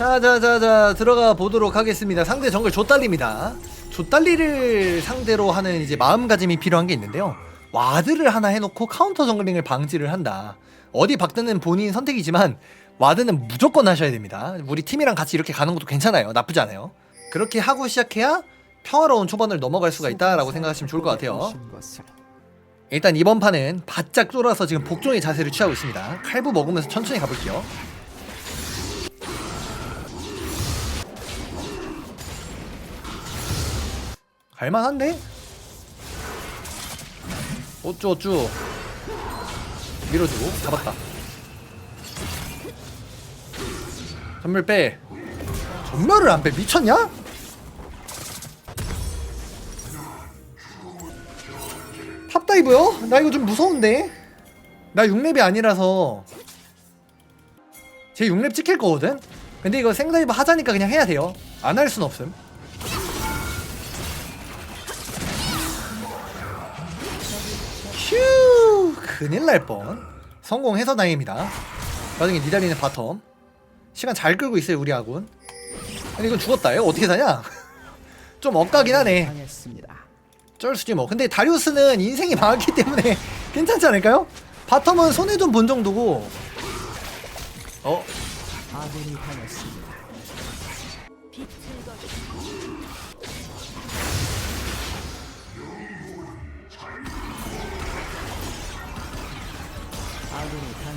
자자자자 들어가 보도록 하겠습니다. 상대 정글 조달리입니다. 조달리를 상대로 하는 이제 마음가짐이 필요한 게 있는데요. 와드를 하나 해놓고 카운터 정글링을 방지를 한다. 어디 박드는 본인 선택이지만 와드는 무조건 하셔야 됩니다. 우리 팀이랑 같이 이렇게 가는 것도 괜찮아요. 나쁘지 않아요. 그렇게 하고 시작해야 평화로운 초반을 넘어갈 수가 있다라고 생각하시면 좋을 것 같아요. 일단 이번 판은 바짝 쫄아서 지금 복종의 자세를 취하고 있습니다. 칼부 먹으면서 천천히 가볼게요. 갈만한데? 어쭈 어쭈 밀어주고 잡았다 전멸 빼 전멸을 안 빼 미쳤냐? 탑다이브요? 나 이거 좀 무서운데? 나 6렙이 아니라서 제 6렙 찍힐 거거든? 근데 이거 생다이브 하자니까 그냥 해야 돼요 안 할 순 없음 큰일 날 뻔. 성공해서 다행입니다. 나중에 니달리는 바텀. 시간 잘 끌고 있어요 우리 아군. 근데 이건 죽었다 이거 어떻게 사냐? 좀 엇가긴 하네. 당했습니다. 쩔수지 뭐. 근데 다리우스는 인생이 망했기 때문에 괜찮지 않을까요? 바텀은 손해 좀 본 정도고. 어? 아군이 당했습니다. 아군이 당했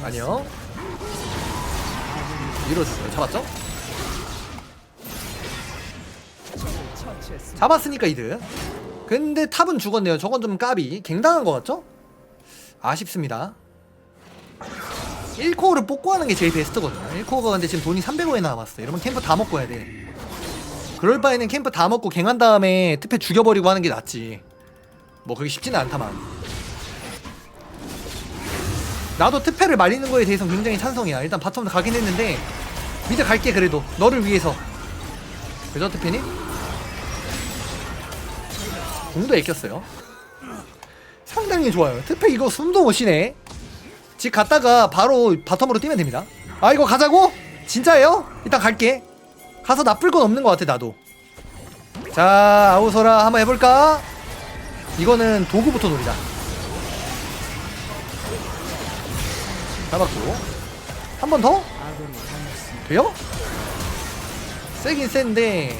아니요. 밀어주고요. 잡았죠? 잡았으니까 이득. 근데 탑은 죽었네요. 저건 좀 까비 갱당한 것 같죠? 아쉽습니다. 1코어를 뽑고 하는 게 제일 베스트거든요. 1코어가 근데 지금 돈이 300원에 남았어 이러면 캠프 다 먹고 해야 돼. 그럴 바에는 캠프 다 먹고 갱한 다음에 특패 죽여버리고 하는 게 낫지. 뭐 그게 쉽지는 않다만 나도 특패를 말리는 거에 대해서 굉장히 찬성이야 일단 바텀 가긴 했는데 미드 갈게 그래도 너를 위해서 그죠 특패님? 공도 애꼈어요. 상당히 좋아요. 특패 이거 숨도 못 쉬네. 집 갔다가 바로 바텀으로 뛰면 됩니다. 아 이거 가자고? 진짜예요? 일단 갈게. 가서 나쁠 건 없는 것 같아 나도. 자 아우서라 한번 해볼까? 이거는 도구부터 노리자. 잡았고. 한 번 더? 돼요? 세긴 센데.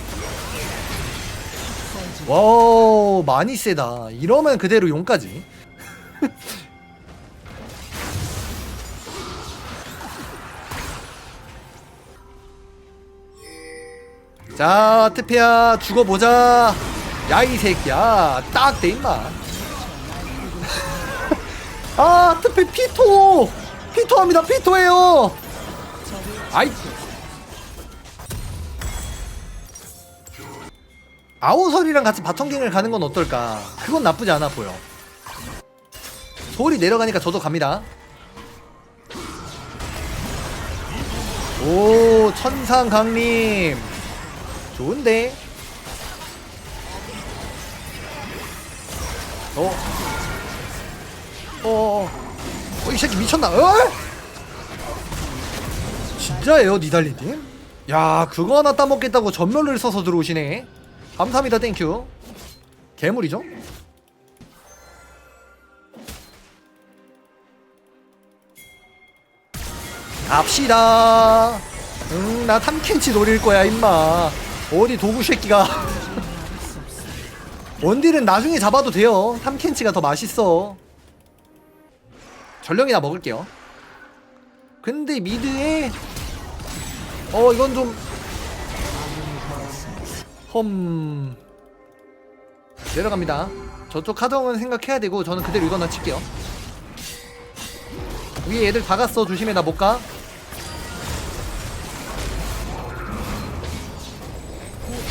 와우 많이 세다. 이러면 그대로 용까지. 자 트페야 죽어보자. 야 이 새끼야. 딱돼 임마. 아 트페 피토 피토합니다 피토예요 아이 아우설이랑 같이 바텀갱을 가는 건 어떨까? 그건 나쁘지 않아 보여. 소울이 내려가니까 저도 갑니다. 오, 천상 강림. 좋은데? 어? 어, 어, 어, 이 새끼 미쳤나? 어? 진짜예요, 니달리님? 야, 그거 하나 따먹겠다고 전멸을 써서 들어오시네. 감사합니다 땡큐 괴물이죠? 갑시다 응 나 탐켄치 노릴 거야 임마 어디 도구 새끼가 원딜은 나중에 잡아도 돼요 탐켄치가 더 맛있어 전령이나 먹을게요 근데 미드에 어 이건 좀 험 내려갑니다. 저쪽 카정은 생각해야 되고 저는 그대로 이거나 칠게요. 위에 애들 다 갔어. 조심해 나 못 가.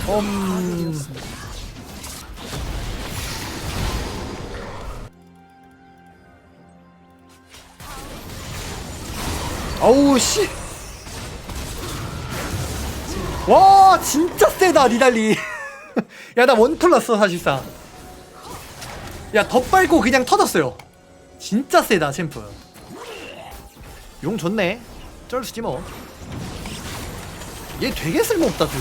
험 어우 씨. 와 진짜 세다 니달리. 야 나원 클났어 사실상. 야 덧밟고 그냥 터졌어요. 진짜 세다 챔프. 용 좋네. 쩔수지 뭐. 얘 되게 쓸모없다 조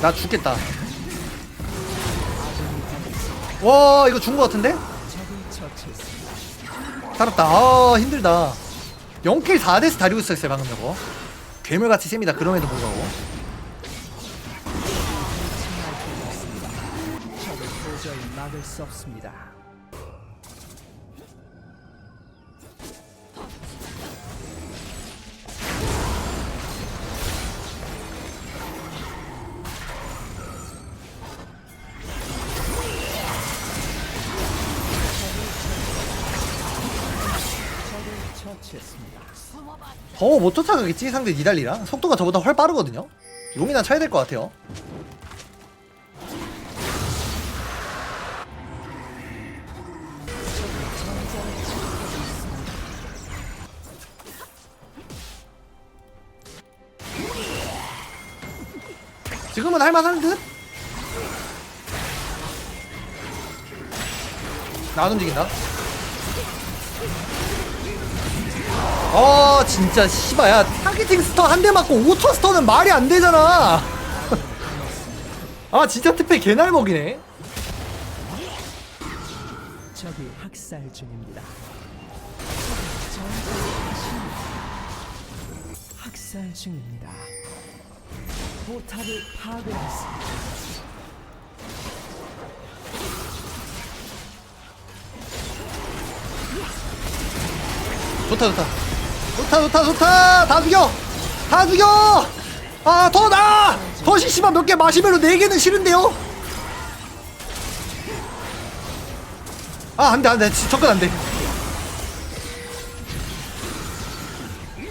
나 죽겠다. 와 이거 죽은 거 같은데? 살았다. 아 힘들다. 0킬 4데스 다리고 있었어요 방금 저거. 괴물같이 셉니다 그럼에도 불구하고. 수 없습니다. 더못 쫓아가겠지? 상대 니달리랑? 속도가 저보다 훨 빠르거든요? 용이나 쳐야 될 것 같아요. 지금은 할만한 듯? 나 안 움직인다 아 진짜 씨바야 타겟팅 스턴 한대 맞고 5초 스턴은 말이 안 되잖아 아 진짜 특패 개날 먹이네 적이 학살 중입니다. 학살 중입니다. 포탑을 파괴했습니다. 좋다 좋다 좋다 좋다 좋다. 다 죽여. 다 죽여. 아더 나더 시시만 몇개 마시멜로 네 개는 싫은데요? 아 안돼 안돼. 접근 안돼.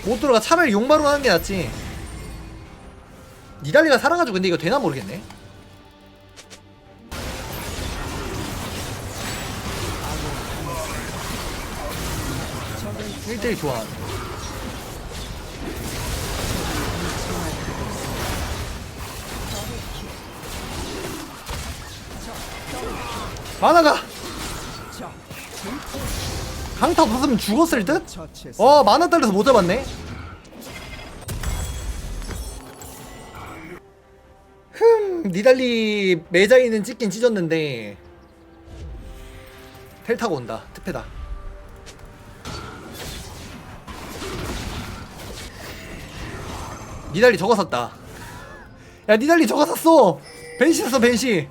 못 들어가. 차라리 용마로 하는 게 낫지. 니달리가 살아가지고 근데 이거 되나 모르겠네. 적을 1대1 좋아 만화가 적 강타 없었으면 죽었을 듯? 어 만화 딸려서 못 잡았네. 흠 니달리 매자이는 찍긴 찢었는데 텔 타고 온다. 특패다. 니달리 저거 샀다. 야 니달리 저거 샀어. 벤시 샀어 벤시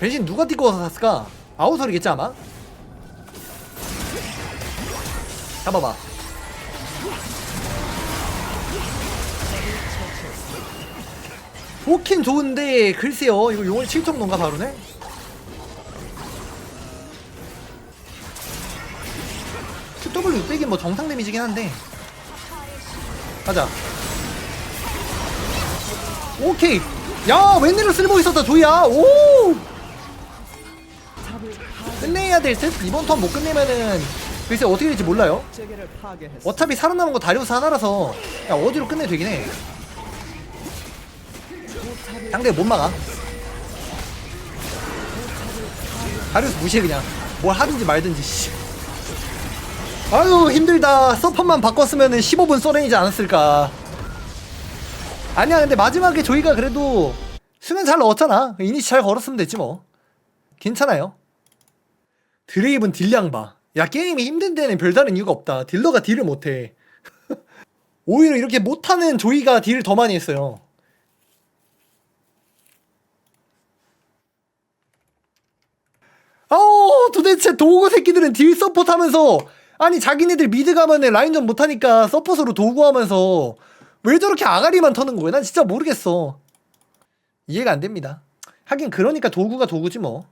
벤신 누가 띠고 와서 샀을까? 아우설이겠지 아마? 잡아봐. 좋긴 좋은데 글쎄요. 이거 용을 칠 정도인가 바로네? QW 빼긴 뭐 정상 데미지긴 한데. 가자. 오케이. 야 웬일로 쓸모 있었다 조이야? 오 끝내야 될 듯? 이번 턴 못 끝내면은 글쎄 어떻게 될지 몰라요. 어차피 살아남은 거 다리우스 하나라서 야 어디로 끝내 되긴 해. 상대 못 막아. 다리우스 무시해 그냥. 뭘 하든지 말든지 씨. 아유 힘들다. 서폿만 바꿨으면은 15분 써레이지 않았을까. 아니야 근데 마지막에 저희가 그래도 수면 잘 넣었잖아. 이니시 잘 걸었으면 됐지 뭐. 괜찮아요 드레이븐 딜량 봐 야 게임이 힘든 데는 별다른 이유가 없다. 딜러가 딜을 못해. 오히려 이렇게 못하는 조이가 딜을 더 많이 했어요. 아우 도대체 도구 새끼들은 딜 서포트 하면서 아니 자기네들 미드 가면은 라인전 못하니까 서포트로 도구 하면서 왜 저렇게 아가리만 터는 거야? 난 진짜 모르겠어. 이해가 안 됩니다. 하긴 그러니까 도구가 도구지 뭐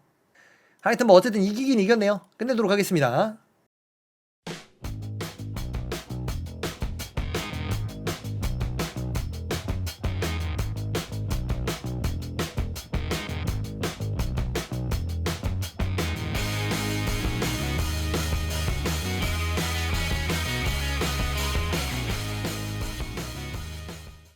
하여튼 뭐 어쨌든 이기긴 이겼네요. 끝내도록 하겠습니다